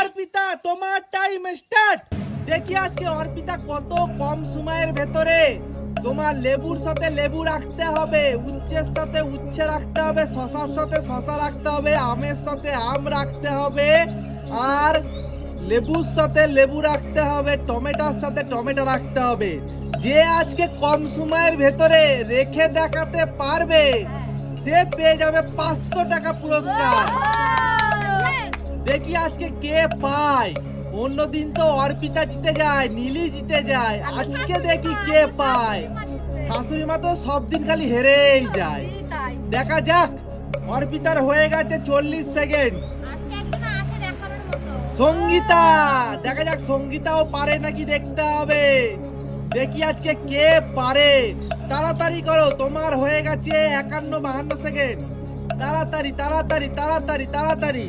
অর্পিতা, তোমার time start দেখি আজকে অর্পিতা কত কম সময়ের ভেতরে। তোমার লেবুর সাথে লেবু রাখতে হবে, উচ্ছের সাথে উচ্ছে রাখতে হবে, শশার সাথে শশা রাখতে হবে, আমের সাথে আম রাখতে হবে, আর লেবুর সাথে লেবু রাখতে হবে, টমেটোর সাথে টমেটো রাখতে হবে। যে আজকে কম সময়ের ভেতরে রেখে দেখাতে পারবে, সে পেয়ে যাবে পাঁচশো টাকা পুরস্কার। দেখি আজকে কে পায়। অন্যদিন তো অর্পিতা জিতে যায় নীলি জিতে যায়। আজকে দেখি কে পায়। শাশুড়ি মা তো সব দিন খালি হেরেই যায়। দেখা যাক, অর্পিতার হয়ে গেছে চল্লিশ সেকেন্ড। সঙ্গীতা, দেখা যাক সঙ্গীতাও পারে নাকি দেখতে হবে। দেখি আজকে কে পারে। তাড়াতাড়ি করো, তোমার হয়ে গেছে একান্ন বাহান্ন সেকেন্ড। তাড়াতাড়ি তাড়াতাড়ি তাড়াতাড়ি তাড়াতাড়ি।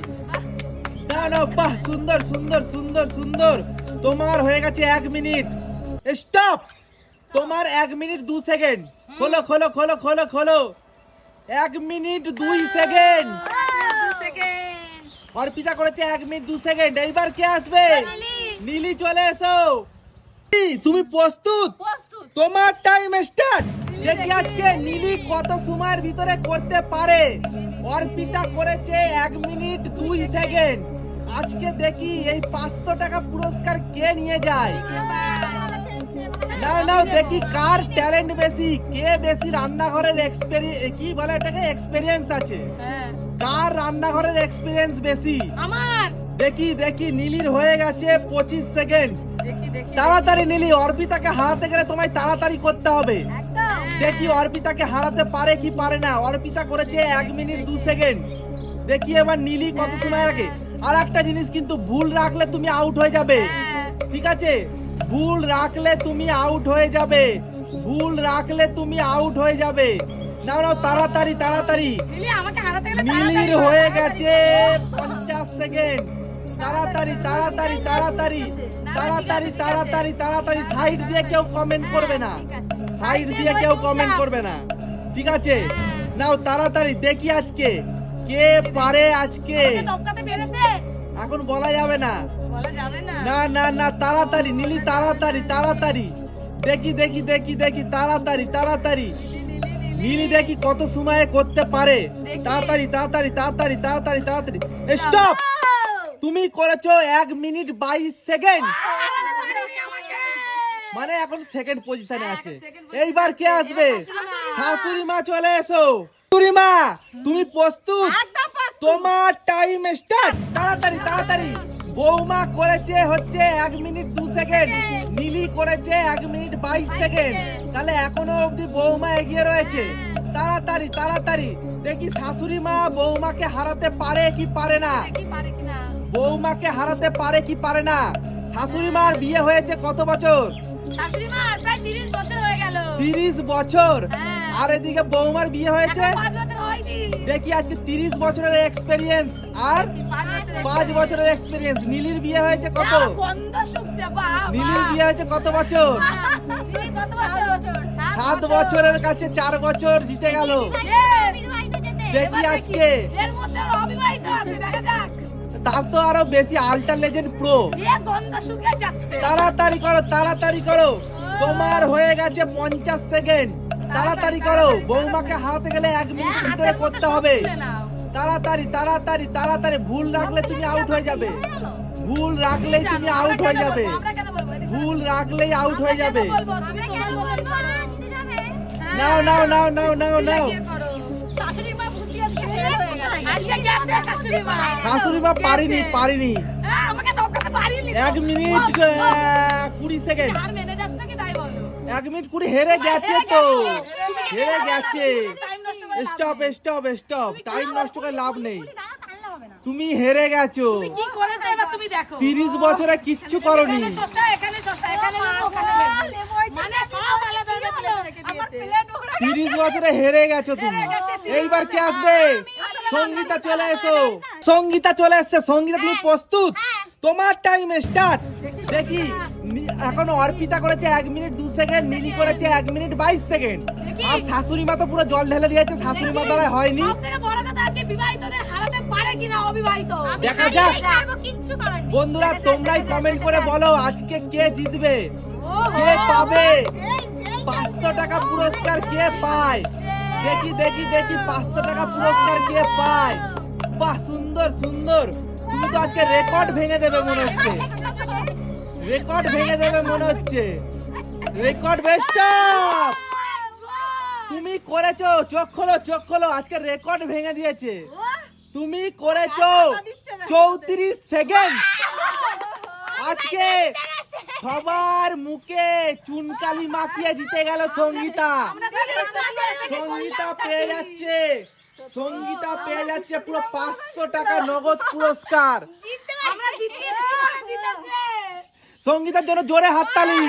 না না বাহ সুন্দর সুন্দর সুন্দর সুন্দর। তোমার হয়ে গেছে এক মিনিট। স্টপ! তোমার এক মিনিট দু সেকেন্ড। খোলো খোলো খোলো খোলো খোলো। এক মিনিট দুই সেকেন্ড। অর্পিতা করেছে এক মিনিট দু সেকেন্ড। এইবার কে আসবে? নীলি। চলে এসো। তুমি প্রস্তুত? তোমার টাইম স্টার্ট দেখি। আজকে নীলি কত সময়ের ভিতরে করতে পারে। অর্পিতা করেছে এক মিনিট দুই সেকেন্ড। আজকে দেখি এই পাঁচশো টাকা পুরস্কার কে নিয়ে যায়? নাও নাও দেখি কার ট্যালেন্ট বেশি কে বেশি রান্নাঘরের এক্সপেরিয়েন্স কি বলে এটাকে? এক্সপেরিয়েন্স আছে। কার রান্নাঘরের এক্সপিরিয়েন্স বেশি? আমার। দেখি দেখি নীলির হয়ে গেছে পঁচিশ সেকেন্ড তাড়াতাড়ি নীলি অর্পিতাকে হারাতে গেলে তোমায় তাড়াতাড়ি করতে হবে। দেখি অর্পিতাকে হারাতে পারে কি পারে না। অর্পিতা করেছে এক মিনিট দু সেকেন্ড দেখি এবার নীলি কত সময় রাখে আর একটা জিনিস কিন্তু ভুল রাখলে তুমি আউট হয়ে যাবে। ঠিক আছে? ভুল রাখলে তুমি আউট হয়ে যাবে। ভুল রাখলে তুমি আউট হয়ে যাবে। নাও নাও তাড়াতাড়ি তাড়াতাড়ি। নীলির হয়ে গেছে। পঞ্চাশ সেকেন্ড তাড়াতাড়ি তাড়াতাড়ি তাড়াতাড়ি। তাড়াতাড়ি তাড়াতাড়ি তাড়াতাড়ি। সাইড দিয়ে কেউ কমেন্ট করবে না। সাইড দিয়ে কেউ কমেন্ট করবে না। ঠিক আছে? নাও তাড়াতাড়ি দেখি আজকে। কে পারে আজকে? এখন বলা যাবে না। না। না না তাড়াতাড়ি নীলি তাড়াতাড়ি তাড়াতাড়ি। দেখি দেখি দেখি দেখি তাড়াতাড়ি তাড়াতাড়ি। নীলি দেখি কত সময়ে করতে পারে। তাড়াতাড়ি তাড়াতাড়ি তাড়াতাড়ি তাড়াতাড়ি তাড়াতাড়ি। স্টপ তুমি করেছ এক মিনিট বাইশ সেকেন্ড। মানে এখন সেকেন্ড পজিশনে হ্যাঁ, আছে। এইবার কে আসবে? শাশুড়ি মা চলে এসো। শাশুড়ি মা তুমি প্রস্তুত? তোমার টাইম স্টার্ট তাড়াতাড়ি তাড়াতাড়ি। বৌমা করেছে হচ্ছে এক মিনিট দু সেকেন্ড. নীলি করেছে এক মিনিট বাইশ সেকেন্ড। তাহলে এখনও অবধি বৌমা এগিয়ে রয়েছে। তাড়াতাড়ি তাড়াতাড়ি। দেখি শাশুড়ি মা বৌমাকে হারাতে পারে কি পারে না? বৌমাকে হারাতে পারে কি পারে না? শাশুড়ি মার বিয়ে হয়েছে কত বছর? শাশুড়ি মা প্রায় 30 বছর হয়ে গেল। তিরিশ বছর। হ্যাঁ। আর এদিকে বৌমার বিয়ে হয়েছে। দেখি আজকে তিরিশ বছরের এক্সপেরিয়েন্স আর পাঁচ বছরের এক্সপিরিয়েন্স নীলির বিয়ে হয়েছে কত? নীলির বিয়ে হয়েছে কত বছর? নীলি কত বছর? সাত বছরের কাছে চার বছর জিতে গেল। দেখি আজকে। দেখা যাক। তার তো আরও বেশি আল্ট্রা লেজেন্ড প্রো এ গন্ধ শুকিয়ে যাচ্ছে। তাড়াতাড়ি করো তাড়াতাড়ি করো। তোমার হয়ে গেছে পঞ্চাশ সেকেন্ড তাড়াতাড়ি করো। বৌমাকে হারাতে গেলে এক মিনিট হ্যাঁ, ভিতরে করতে হবে। তাড়াতাড়ি তাড়াতাড়ি তাড়াতাড়ি। ভুল রাখলে তুমি আউট হয়ে যাবে। ভুল রাখলেই তুমি আউট হয়ে যাবে। ভুল রাখলেই আউট হয়ে যাবে। নাও নাও নাও নাও নাও নাও। শাশুড়ি মা। পারিনি পারিনি। হ্যাঁ। এক মিনিট কুড়ি সেকেন্ড এক মিনিট কুড়ি হেরে গেছে তো। হেরে গেছে। স্টপ। স্টপ স্টপ টাইম নষ্ট করে লাভ নেই। তুমি হেরে গেছো। কি করেছ এবার তুমি দেখো। তিরিশ বছরে কিচ্ছু করনি। মানে তিরিশ বছরে হেরে গেছো তুমি। এইবার কে আসবে? সঙ্গীতা চলে এসো। সঙ্গীতা চলে এসছে। সঙ্গীতা তুমি প্রস্তুত? তোমার টাইম স্টার্ট দেখি নি- এখন অর্পিতা করেছে এক মিনিট দু সেকেন্ড নীলি করেছে এক মিনিট বাইশ সেকেন্ড। আর শাশুড়ি মা তো পুরো জল ঢেলে দিয়েছে শাশুড়ি মা দ্বারা হয়নি। সবথেকে বড় কথা আজকে বিবাহিতদের হারাতে পারে কিনা অবিবাহিত? দেখা যাক। বন্ধুরা তোমরাই কমেন্ট করে বলো আজকে কে জিতবে? কে পাবে? পাঁচশো টাকা পুরস্কার কে পায়? দেখি দেখি দেখি পাঁচশো টাকা পুরস্কার কে পায়? বাহ সুন্দর সুন্দর। তুমি তো আজকে রেকর্ড ভেঙে দেবে মনে হচ্ছে। রেকর্ড ভেঙে দেবে মনে হচ্ছে। রেকর্ড বেস্ট তুমি করেছ, চোখ খোলো চোখ খোলো, আজকে রেকর্ড ভেঙে দিয়েছে। তুমি করেছ চৌত্রিশ সেকেন্ড আজকে সবার মুখে চুনকালি মাখিয়ে জিতে গেল সঙ্গীতা। সঙ্গীতা পেয়ে যাচ্ছে। সঙ্গীতা পেয়ে যাচ্ছে পুরো পাঁচশো টাকা নগদ পুরস্কার। সঙ্গীতার জন্য জোরে হাততালি।